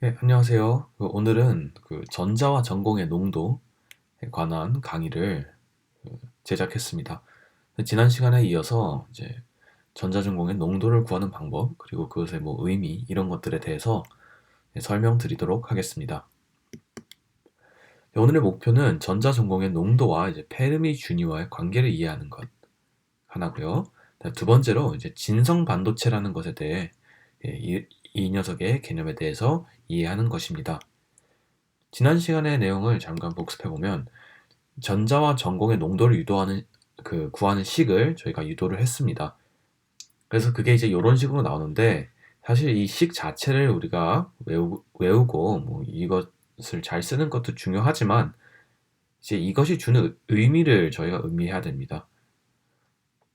네, 안녕하세요. 그 오늘은 그 전자와 전공의 농도에 관한 강의를 그 제작했습니다. 지난 시간에 이어서 이제 전자전공의 농도를 구하는 방법, 그리고 그것의 뭐 의미, 이런 것들에 대해서 설명드리도록 하겠습니다. 네, 오늘의 목표는 전자전공의 농도와 이제 페르미 주니와의 관계를 이해하는 것 하나고요. 네, 두 번째로 이제 진성 반도체라는 것에 대해 예, 이, 이 녀석의 개념에 대해서 이해하는 것입니다. 지난 시간의 내용을 잠깐 복습해 보면 전자와 전공의 농도를 유도하는 그 구하는 식을 저희가 유도를 했습니다. 그래서 그게 이제 이런 식으로 나오는데 사실 이 식 자체를 우리가 외우, 외우고 뭐 이것을 잘 쓰는 것도 중요하지만 이제 이것이 주는 의미를 저희가 의미해야 됩니다.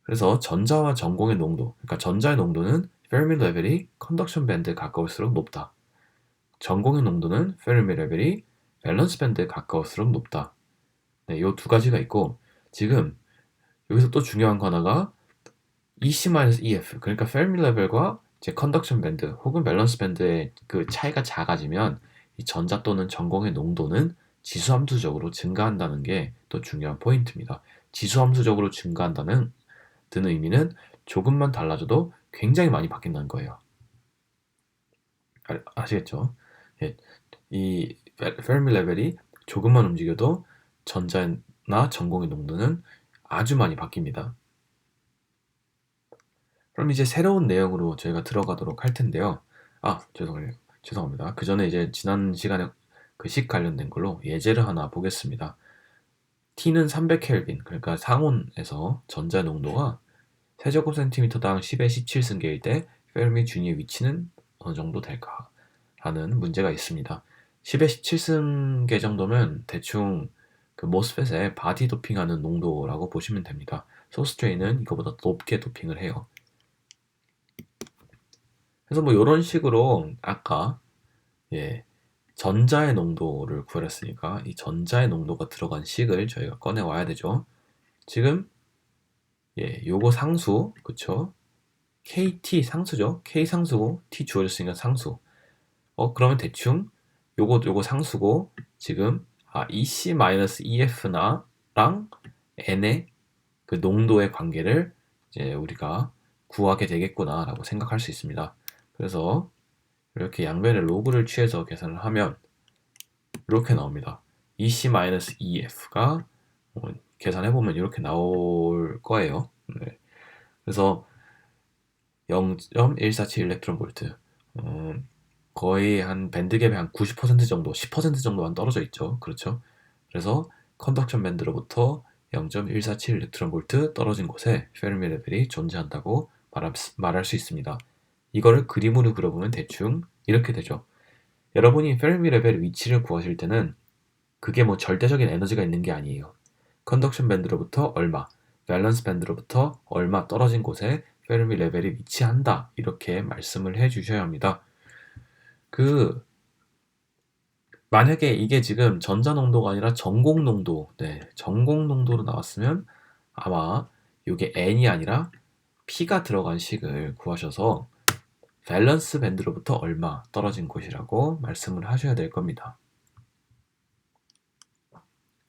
그래서 전자와 전공의 농도, 그러니까 전자의 농도는 페르미 레벨이 컨덕션 밴드에 가까울수록 높다. 전공의 농도는 페르미 레벨이 밸런스 밴드에 가까울수록 높다. 네, 이두 가지가 있고 지금 여기서 또 중요한 거 하나가 EC-EF 그러니까 페르미 레벨과 이제 컨덕션 밴드 혹은 밸런스 밴드의 그 차이가 작아지면 이 전자 또는 전공의 농도는 지수함수적으로 증가한다는 게 또 중요한 포인트입니다. 지수함수적으로 증가한다는 드는 의미는 조금만 달라져도 굉장히 많이 바뀐다는 거예요. 아, 시겠죠 예, 이 페르미 레벨이 조금만 움직여도 전자나 전공의 농도는 아주 많이 바뀝니다. 그럼 이제 새로운 내용으로 저희가 들어가도록 할 텐데요. 아, 죄송해요. 죄송합니다. 그 전에 이제 지난 시간에 그 식 관련된 걸로 예제를 하나 보겠습니다. T는 300켈빈, 그러니까 상온에서 전자 농도가 세제곱센티미터당 10의 17승계일 때 페르미 준위의 위치는 어느 정도 될까? 라는 문제가 있습니다. 10의 17승계 정도면 대충 그 모스펫에 바디 도핑하는 농도라고 보시면 됩니다. 소스트레인은 이거보다 높게 도핑을 해요. 그래서 뭐 이런 식으로 아까 예 전자의 농도를 구했으니까 이 전자의 농도가 들어간 식을 저희가 꺼내 와야 되죠. 지금 예 요거 상수 그쵸? KT 상수죠. K 상수고 T 주어졌으니까 상수. 어 그러면 대충 요거 요거 상수고 지금 아 EC-EF나 랑 N의 그 농도의 관계를 이제 우리가 구하게 되겠구나라고 생각할 수 있습니다. 그래서 이렇게 양변에 로그를 취해서 계산을 하면 이렇게 나옵니다. EC-EF가 뭐 계산해 보면 이렇게 나올 거예요. 네. 그래서 0.147 일렉트론 볼트 어, 거의 한 밴드갭의 한 90% 정도, 10% 정도만 떨어져 있죠. 그렇죠? 그래서 컨덕션 밴드로부터 0.147 일렉트론 볼트 떨어진 곳에 페르미 레벨이 존재한다고 말할, 수 있습니다. 이거를 그림으로 그려보면 대충 이렇게 되죠. 여러분이 페르미 레벨의 위치를 구하실 때는 그게 뭐 절대적인 에너지가 있는 게 아니에요. 컨덕션 밴드로부터 얼마, 밸런스 밴드로부터 얼마 떨어진 곳에 페르미 레벨이 위치한다. 이렇게 말씀을 해 주셔야 합니다. 그 만약에 이게 지금 전자 농도가 아니라 전공 농도, 네, 전공 농도로 나왔으면 아마 이게 n이 아니라 p가 들어간 식을 구하셔서 밸런스 밴드로부터 얼마 떨어진 곳이라고 말씀을 하셔야 될 겁니다.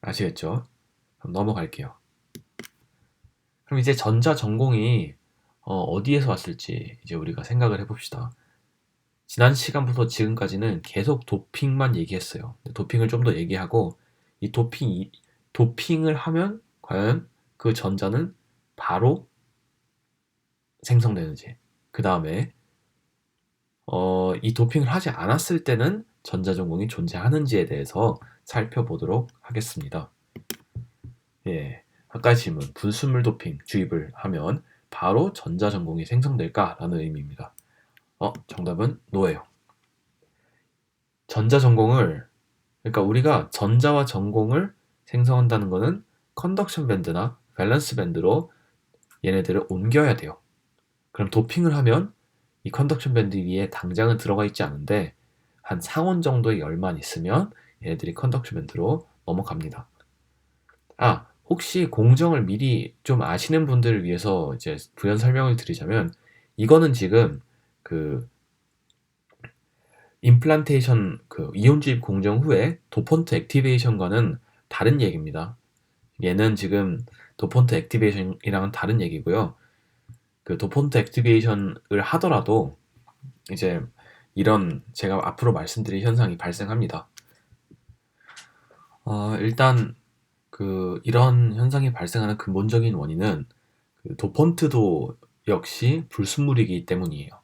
아시겠죠? 그럼 넘어갈게요. 그럼 이제 전자 전공이 어, 디에서 왔을지 이제 우리가 생각을 해봅시다. 지난 시간부터 지금까지는 계속 도핑만 얘기했어요. 도핑을 좀 더 얘기하고 이 도핑 도핑을 하면 과연 그 전자는 바로 생성되는지 그 다음에 어, 이 도핑을 하지 않았을 때는 전자전공이 존재하는지에 대해서 살펴보도록 하겠습니다. 예, 아까 질문 분수물 도핑 주입을 하면 바로 전자전공이 생성될까라는 의미입니다. 어, 정답은 노예요. 전자 전공을 그러니까 우리가 전자와 전공을 생성한다는 것은 컨덕션 밴드나 밸런스 밴드로 얘네들을 옮겨야 돼요. 그럼 도핑을 하면 이 컨덕션 밴드 위에 당장은 들어가 있지 않은데 한 상온 정도의 열만 있으면 얘네들이 컨덕션 밴드로 넘어갑니다. 아, 혹시 공정을 미리 좀 아시는 분들을 위해서 이제 부연 설명을 드리자면 이거는 지금 그 임플란테이션 그 이온 주입 공정 후에 도폰트 액티베이션과는 다른 얘기입니다. 얘는 지금 도폰트 액티베이션이랑은 다른 얘기고요. 그 도폰트 액티베이션을 하더라도 이제 이런 제가 앞으로 말씀드릴 현상이 발생합니다. 어, 일단 그 이런 현상이 발생하는 근본적인 원인은 그 도폰트도 역시 불순물이기 때문이에요.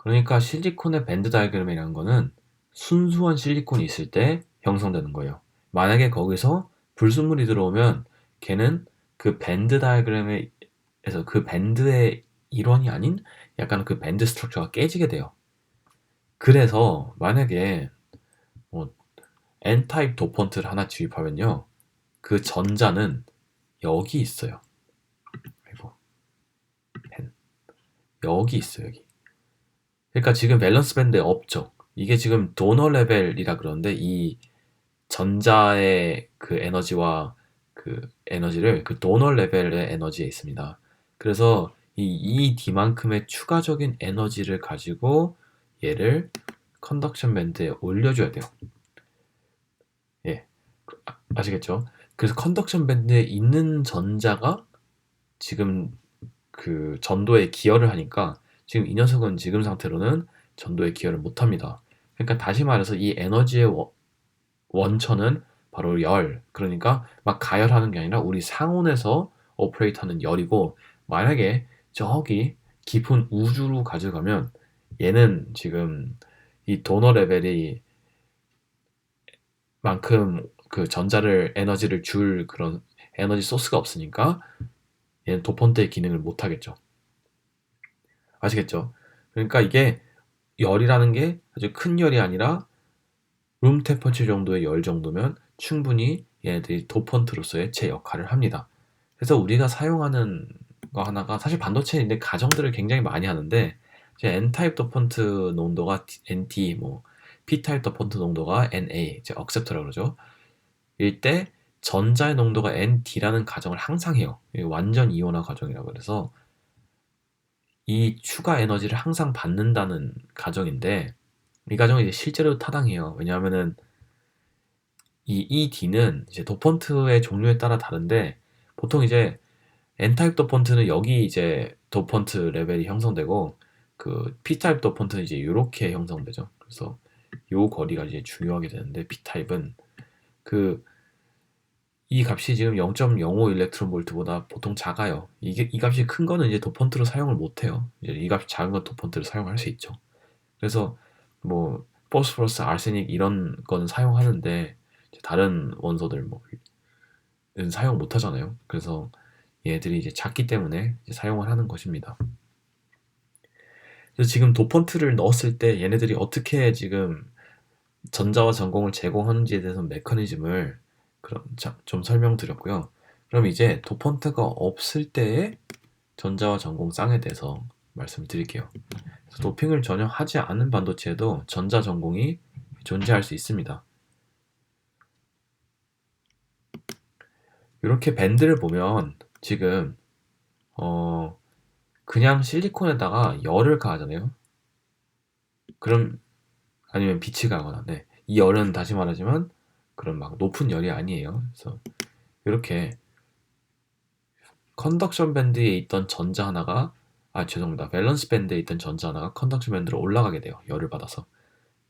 그러니까 실리콘의 밴드 다이그램이라는 거는 순수한 실리콘이 있을 때 형성되는 거예요. 만약에 거기서 불순물이 들어오면 걔는 그 밴드 다이그램에서 그 밴드의 일원이 아닌 약간 그 밴드 스트럭처가 깨지게 돼요. 그래서 만약에 뭐 N타입 도폰트를 하나 주입하면요. 그 전자는 여기 있어요. 여기 있어요, 여기. 그러니까 지금 밸런스 밴드에 없죠. 이게 지금 도너 레벨이라 그러는데 이 전자의 그 에너지와 그 에너지를 그 도너 레벨의 에너지에 있습니다. 그래서 이 ED만큼의 추가적인 에너지를 가지고 얘를 컨덕션 밴드에 올려줘야 돼요. 예, 아, 아시겠죠? 그래서 컨덕션 밴드에 있는 전자가 지금 그 전도에 기여를 하니까 지금 이 녀석은 지금 상태로는 전도에 기여를 못합니다. 그러니까 다시 말해서 이 에너지의 원천은 바로 열. 그러니까 막 가열하는 게 아니라 우리 상온에서 오퍼레이트하는 열이고 만약에 저기 깊은 우주로 가져가면 얘는 지금 이 도너 레벨이 만큼 그 전자를 에너지를 줄 그런 에너지 소스가 없으니까 얘는 도폰트의 기능을 못 하겠죠. 아시겠죠? 그러니까 이게 열이라는 게 아주 큰 열이 아니라 룸 템퍼처 정도의 열 정도면 충분히 얘네들이 도폰트로서의 제 역할을 합니다. 그래서 우리가 사용하는 거 하나가 사실 반도체인데 가정들을 굉장히 많이 하는데 N타입 도폰트 농도가 NT, 뭐 P타입 도폰트 농도가 NA, 이제 억셉터라고 그러죠. 일때 전자의 농도가 ND라는 가정을 항상 해요. 완전 이온화 가정이라고 그래서 이 추가 에너지를 항상 받는다는 가정인데 이 가정은 이제 실제로 타당해요. 왜냐하면은 이 ED는 이제 도폰트의 종류에 따라 다른데 보통 이제 N타입 도폰트는 여기 이제 도폰트 레벨이 형성되고 그 P타입 도폰트는 이제 이렇게 형성되죠. 그래서 요 거리가 이제 중요하게 되는데 P타입은 그 이 값이 지금 0.05 일렉트론 볼트보다 보통 작아요. 이게 이 값이 큰 거는 이제 도폰트로 사용을 못 해요. 이제 이 값이 작은 건 도폰트를 사용할 수 있죠. 그래서 뭐 포스포러스, 아르세닉 이런 건 사용하는데 다른 원소들 뭐는 사용 못 하잖아요. 그래서 얘들이 이제 작기 때문에 이제 사용을 하는 것입니다. 그래서 지금 도펀트를 넣었을 때 얘네들이 어떻게 지금 전자와 전공을 제공하는지에 대해서 메커니즘을 그럼 좀 설명드렸고요. 그럼 이제 도펀트가 없을 때의 전자와 전공 쌍에 대해서 말씀드릴게요. 도핑을 전혀 하지 않은 반도체에도 전자 전공이 존재할 수 있습니다. 이렇게 밴드를 보면 지금 어 그냥 실리콘에다가 열을 가하잖아요. 그럼 아니면 빛이 가거나 네. 이 열은 다시 말하지만 그런 막 높은 열이 아니에요. 그래서 이렇게 컨덕션 밴드에 있던 전자 하나가 아 죄송합니다. 밸런스 밴드에 있던 전자 하나가 컨덕션 밴드로 올라가게 돼요. 열을 받아서.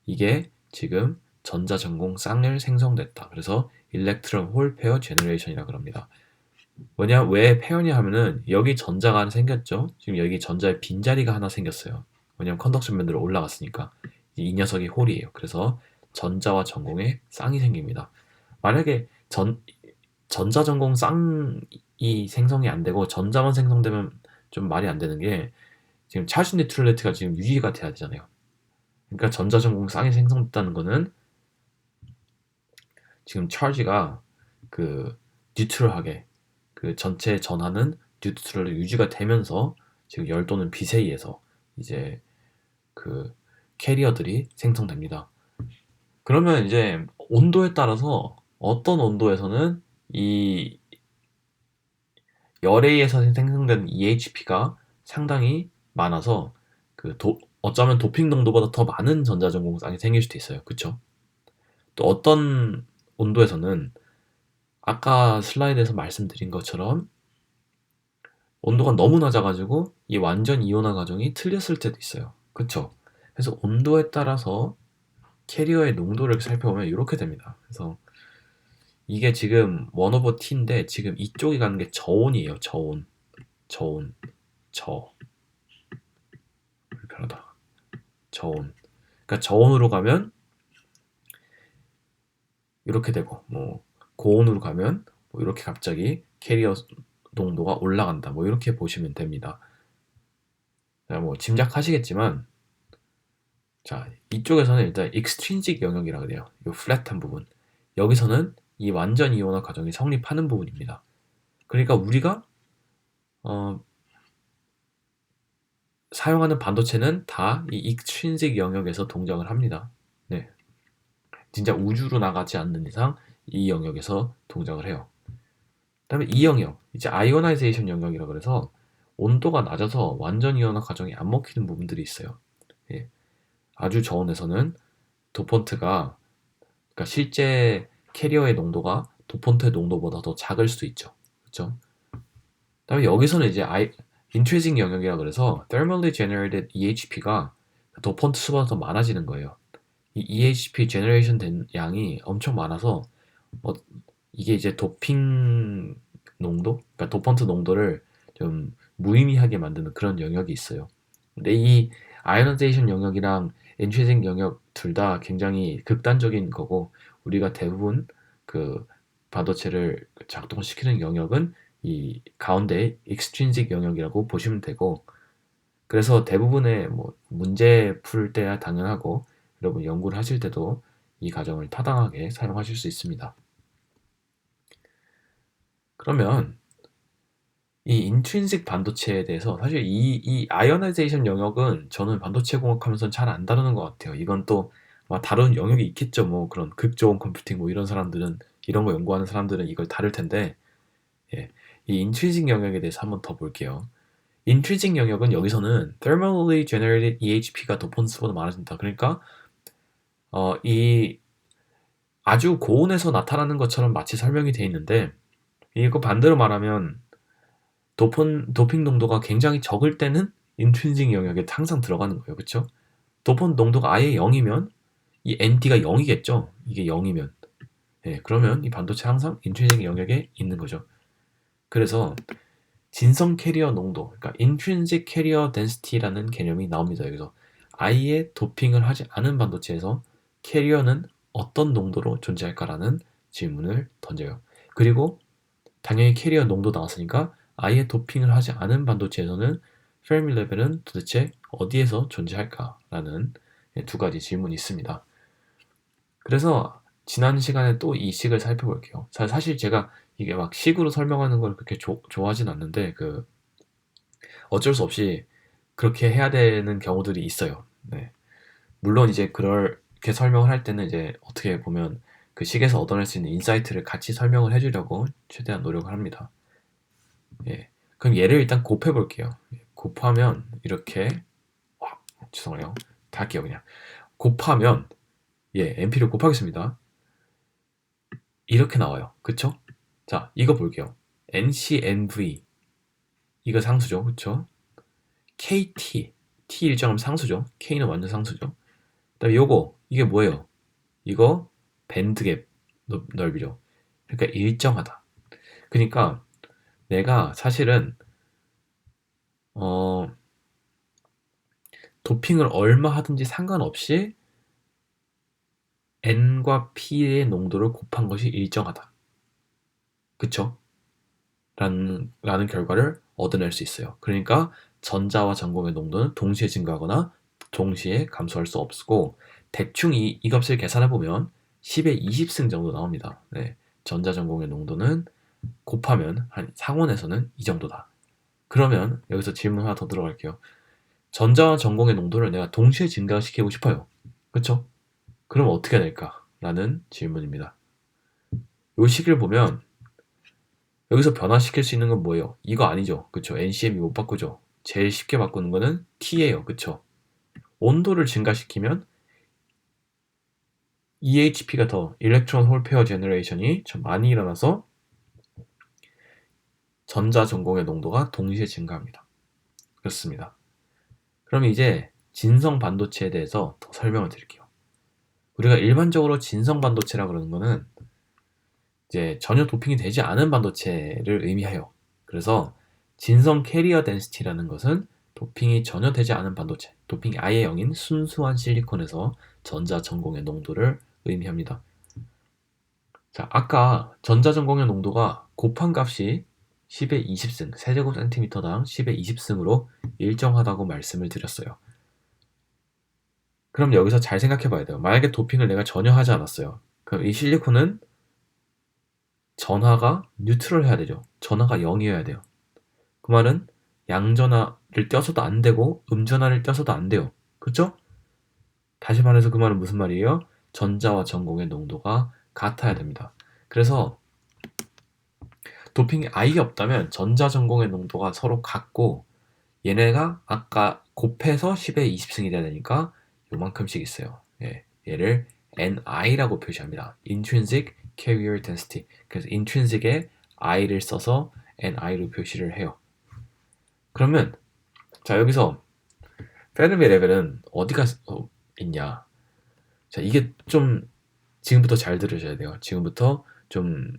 이게 지금 전자 전공 쌍을 생성됐다. 그래서 일렉트론 홀 페어 제너레이션이라 그럽니다. 뭐냐 왜 페어냐 하면은 여기 전자가 하나 생겼죠. 지금 여기 전자의 빈자리가 하나 생겼어요. 왜냐면 컨덕션 밴드로 올라갔으니까 이 녀석이 홀이에요. 그래서 전자와 전공에 쌍이 생깁니다. 만약에 전 전자 전공 쌍이 생성이 안 되고 전자만 생성되면 좀 말이 안 되는 게 지금 찰스 니트럴레트가 지금 유지가 돼야 되잖아요. 그러니까 전자 전공 쌍이 생성됐다는 거는 지금 찰지가 그 뉴트럴하게 그 전체 전하는 뉴트럴로 유지가 되면서 지금 열 또는 빛에 의해서 이제 그 캐리어들이 생성됩니다. 그러면 이제 온도에 따라서 어떤 온도에서는 이 열에 의해서 생성된 EHP가 상당히 많아서 그 도, 어쩌면 도핑 농도보다 더 많은 전자전 공쌍이 생길 수도 있어요. 그쵸? 또 어떤 온도에서는 아까 슬라이드에서 말씀드린 것처럼 온도가 너무 낮아가지고 이 완전 이온화 과정이 틀렸을 때도 있어요. 그쵸? 그래서 온도에 따라서 캐리어의 농도를 살펴보면 이렇게 됩니다. 그래서 이게 지금 원 오버 T인데 지금 이쪽이 가는 게 저온이에요. 저온. 저온. 저. 불편하다. 저온. 그러니까 저온으로 가면 이렇게 되고 뭐 고온으로 가면 뭐 이렇게 갑자기 캐리어 농도가 올라간다. 뭐 이렇게 보시면 됩니다. 뭐 짐작하시겠지만 자 이쪽에서는 일단 익스트린직 영역이라 그래요. 이 플랫한 부분. 여기서는 이 완전 이온화 과정이 성립하는 부분입니다. 그러니까 우리가 어, 사용하는 반도체는 다 이 익스트린직 영역에서 동작을 합니다. 네. 진짜 우주로 나가지 않는 이상 이 영역에서 동작을 해요. 그다음에 이 영역, 이제 아이오나이제이션 영역이라 그래서 온도가 낮아서 완전 이온화 과정이 안 먹히는 부분들이 있어요. 예. 아주 저온에서는 도폰트가 그러니까 실제 캐리어의 농도가 도폰트의 농도보다 더 작을 수도 있죠. 그렇죠? 그다음에 여기서는 이제 아이 인트리징 영역이라 그래서 thermally generated EHP가 도폰트 수보다 더 많아지는 거예요. 이 EHP 제너레이션 된 양이 엄청 많아서 뭐 이게 이제 도핑 농도, 그러니까 도펀트 농도를 좀 무의미하게 만드는 그런 영역이 있어요. 근데 이 아이오나이제이션 영역이랑 엔트리징 영역 둘 다 굉장히 극단적인 거고 우리가 대부분 그 반도체를 작동시키는 영역은 이 가운데 익스트린직 영역이라고 보시면 되고 그래서 대부분의 뭐 문제 풀 때야 당연하고 여러분 연구를 하실 때도 이 과정을 타당하게 사용하실 수 있습니다. 그러면 이 인트린식 반도체에 대해서 사실 이, 이 아이오나이제이션 영역은 저는 반도체 공학하면서 잘안 다루는 것 같아요. 이건 또 다른 영역이 있겠죠. 뭐 그런 극저온 컴퓨팅 뭐 이런 사람들은 이런 거 연구하는 사람들은 이걸 다룰 텐데 예, 이 인트린식 영역에 대해서 한번 더 볼게요. 인트린식 영역은 여기서는 thermally generated EHP가 도폰스보다 많아진다. 그러니까 어, 이 아주 고온에서 나타나는 것처럼 마치 설명이 되어 있는데 이거 반대로 말하면 도폰, 도핑 농도가 굉장히 적을 때는 인트린징 영역에 항상 들어가는 거예요. 그렇죠? 도폰 농도가 아예 0이면 이 NT가 0이겠죠. 이게 0이면. 예, 그러면 이 반도체 항상 인트린징 영역에 있는 거죠. 그래서 진성 캐리어 농도, 그러니까 인트린직 캐리어 덴시티라는 개념이 나옵니다. 여기서 아예 도핑을 하지 않은 반도체에서 캐리어는 어떤 농도로 존재할까라는 질문을 던져요. 그리고 당연히 캐리어 농도 나왔으니까 아예 도핑을 하지 않은 반도체에서는 페르미 레벨은 도대체 어디에서 존재할까라는 두 가지 질문이 있습니다. 그래서 지난 시간에 또 이 식을 살펴볼게요. 사실 제가 이게 막 식으로 설명하는 걸 그렇게 조, 좋아하진 않는데 그 어쩔 수 없이 그렇게 해야 되는 경우들이 있어요. 네. 물론 이제 그렇게 설명을 할 때는 이제 어떻게 보면 그 식에서 얻어낼 수 있는 인사이트를 같이 설명을 해주려고 최대한 노력을 합니다. 예. 그럼 얘를 일단 곱해 볼게요. 곱하면 이렇게 와, 죄송해요. 다 할게요 그냥. 곱하면 예, NP를 곱하겠습니다. 이렇게 나와요. 그쵸? 자, 이거 볼게요. NCNV 이거 상수죠. 그쵸? KT T 일정하면 상수죠. K는 완전 상수죠. 그다음에 요거 이게 뭐예요? 이거 밴드갭 넓이죠. 그러니까 일정하다. 그러니까 내가 사실은 어 도핑을 얼마 하든지 상관없이 n과 p의 농도를 곱한 것이 일정하다. 그쵸? 라는, 라는 결과를 얻어낼 수 있어요. 그러니까 전자와 전공의 농도는 동시에 증가하거나 동시에 감소할 수 없고 대충 이, 이 값을 계산해 보면 10의 20승 정도 나옵니다. 네. 전자 전공의 농도는 곱하면 한 상온에서는 이 정도다. 그러면 여기서 질문 하나 더 들어갈게요. 전자와 전공의 농도를 내가 동시에 증가시키고 싶어요. 그쵸? 그럼 어떻게 될까? 라는 질문입니다. 이 식을 보면 여기서 변화시킬 수 있는 건 뭐예요? 이거 아니죠. 그쵸? NCM이 못 바꾸죠. 제일 쉽게 바꾸는 거는 T예요. 그쵸? 온도를 증가시키면 EHP가 더 일렉트론 홀 페어 제너레이션이 좀 많이 일어나서 전자 전공의 농도가 동시에 증가합니다. 그렇습니다. 그럼 이제 진성 반도체에 대해서 더 설명을 드릴게요. 우리가 일반적으로 진성 반도체라 그러는 거는 이제 전혀 도핑이 되지 않은 반도체를 의미해요. 그래서 진성 캐리어 덴시티라는 것은 도핑이 전혀 되지 않은 반도체, 도핑이 아예 0인 순수한 실리콘에서 전자 전공의 농도를 의미합니다. 자, 아까 전자 전공의 농도가 곱한 값이 10의 20승, 세제곱 센티미터당 10의 20승으로 일정하다고 말씀을 드렸어요. 그럼 여기서 잘 생각해 봐야 돼요. 만약에 도핑을 내가 전혀 하지 않았어요. 그럼 이 실리콘은 전하가 뉴트럴 해야 되죠. 전하가 0이어야 돼요. 그 말은 양전하를 떼서도 안 되고 음전하를 떼서도 안 돼요. 그렇죠? 다시 말해서 그 말은 무슨 말이에요? 전자와 전공의 농도가 같아야 됩니다. 그래서 도핑이 아예 없다면 전자 전공의 농도가 서로 같고 얘네가 아까 곱해서 10의 20승이 돼야 되니까 요만큼씩 있어요. 예, 얘를 NI라고 표시합니다. Intrinsic Carrier Density. 그래서 intrinsic에 I를 써서 NI로 표시를 해요. 그러면 자 여기서 페르미 레벨은 어디가 있냐? 자 이게 좀 지금부터 잘 들으셔야 돼요. 지금부터 좀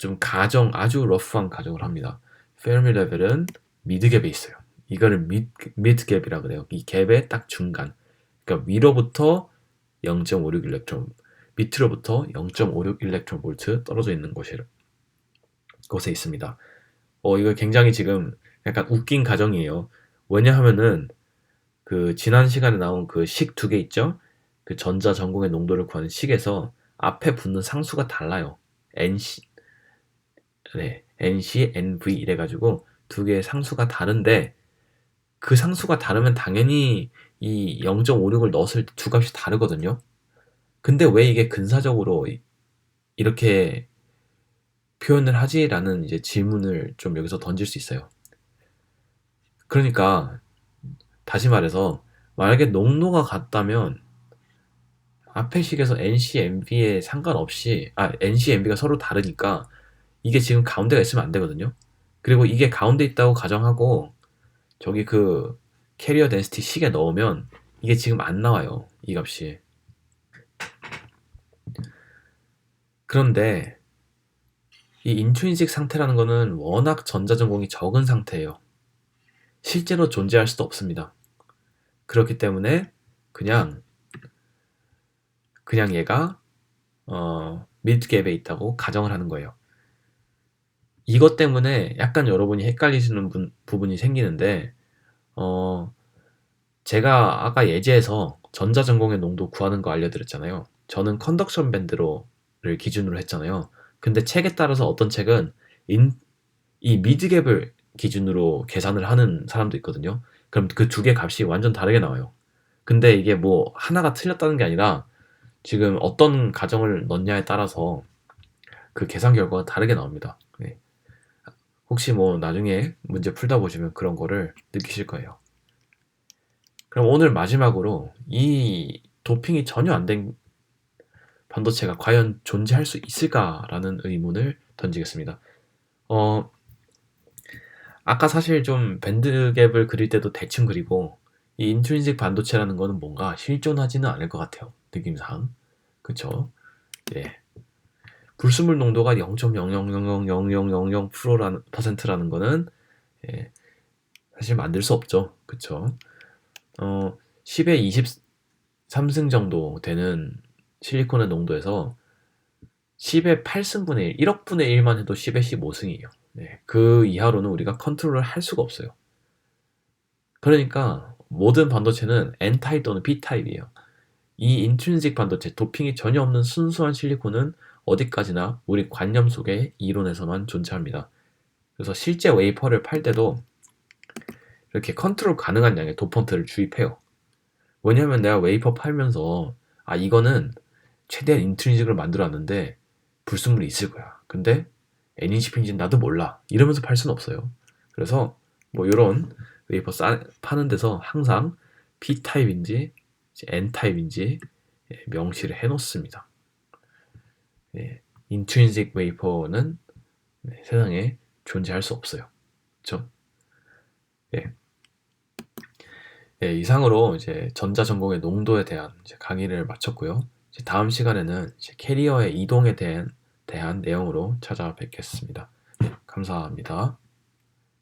좀 가정 아주 러프한 가정을 합니다. 페르미 레벨은 미드 갭에 있어요. 이거를 미, 미드 갭이라 그래요. 이 갭의 딱 중간. 그러니까 위로부터 0.56 일렉트론, 밑으로부터 0.56 일렉트론 볼트 떨어져 있는 곳이, 곳에 있습니다. 어, 이거 굉장히 지금 약간 웃긴 가정이에요. 왜냐하면은 그 지난 시간에 나온 그 식 두 개 있죠? 그 전자 전공의 농도를 구하는 식에서 앞에 붙는 상수가 달라요. NC, 네, NC, NV 이래가지고 두 개의 상수가 다른데 그 상수가 다르면 당연히 이 0.56을 넣었을 때 두 값이 다르거든요. 근데 왜 이게 근사적으로 이렇게 표현을 하지라는 이제 질문을 좀 여기서 던질 수 있어요. 그러니까 다시 말해서 만약에 농도가 같다면 앞에 식에서 NCMV에 상관없이 아 NCMV가 서로 다르니까 이게 지금 가운데가 있으면 안 되거든요. 그리고 이게 가운데 있다고 가정하고 저기 그 캐리어 덴시티 식에 넣으면 이게 지금 안 나와요. 이 값이. 그런데 이 인트린식 상태라는 거는 워낙 전자전공이 적은 상태예요. 실제로 존재할 수도 없습니다. 그렇기 때문에 그냥 그냥 얘가 어, 미드갭에 있다고 가정을 하는 거예요. 이것 때문에 약간 여러분이 헷갈리시는 분, 부분이 생기는데 어, 제가 아까 예제에서 전자전공의 농도 구하는 거 알려드렸잖아요. 저는 컨덕션 밴드로를 기준으로 했잖아요. 근데 책에 따라서 어떤 책은 인, 이 미드갭을 기준으로 계산을 하는 사람도 있거든요. 그럼 그 두 개 값이 완전 다르게 나와요. 근데 이게 뭐 하나가 틀렸다는 게 아니라 지금 어떤 가정을 넣냐에 따라서 그 계산 결과가 다르게 나옵니다. 네. 혹시 뭐 나중에 문제 풀다 보시면 그런 거를 느끼실 거예요. 그럼 오늘 마지막으로 이 도핑이 전혀 안 된 반도체가 과연 존재할 수 있을까라는 의문을 던지겠습니다. 어, 아까 사실 좀 밴드갭을 그릴 때도 대충 그리고 이 인트린식 반도체라는 거는 뭔가 실존하지는 않을 것 같아요. 느낌상. 그쵸? 예. 불순물 농도가 0.0000000%라는 퍼센트라는 거는 예, 사실 만들 수 없죠. 그쵸? 어, 10에 23승 정도 되는 실리콘의 농도에서 10의 8승분의 1, 1억 분의 1만 해도 10의 15승이에요. 네, 그 이하로는 우리가 컨트롤을 할 수가 없어요. 그러니까 모든 반도체는 N타입 또는 P타입이에요. 이 인트린식 반도체, 도핑이 전혀 없는 순수한 실리콘은 어디까지나 우리 관념 속의 이론에서만 존재합니다. 그래서 실제 웨이퍼를 팔 때도 이렇게 컨트롤 가능한 양의 도펀트를 주입해요. 왜냐하면 내가 웨이퍼 팔면서 아 이거는 최대한 인트린식을 만들어놨는데 불순물이 있을 거야. 근데 N인시핀지는 나도 몰라. 이러면서 팔 수는 없어요. 그래서 뭐 이런 웨이퍼 싸, 파는 데서 항상 P타입인지 N타입인지 예, 명시를 해놓습니다. 예, intrinsic vapor는 네, 세상에 존재할 수 없어요. 그렇죠? 예. 예, 이상으로 이제 전자 전공의 농도에 대한 강의를 마쳤고요. 다음 시간에는 캐리어의 이동에 대한, 대한 내용으로 찾아뵙겠습니다. 예, 감사합니다.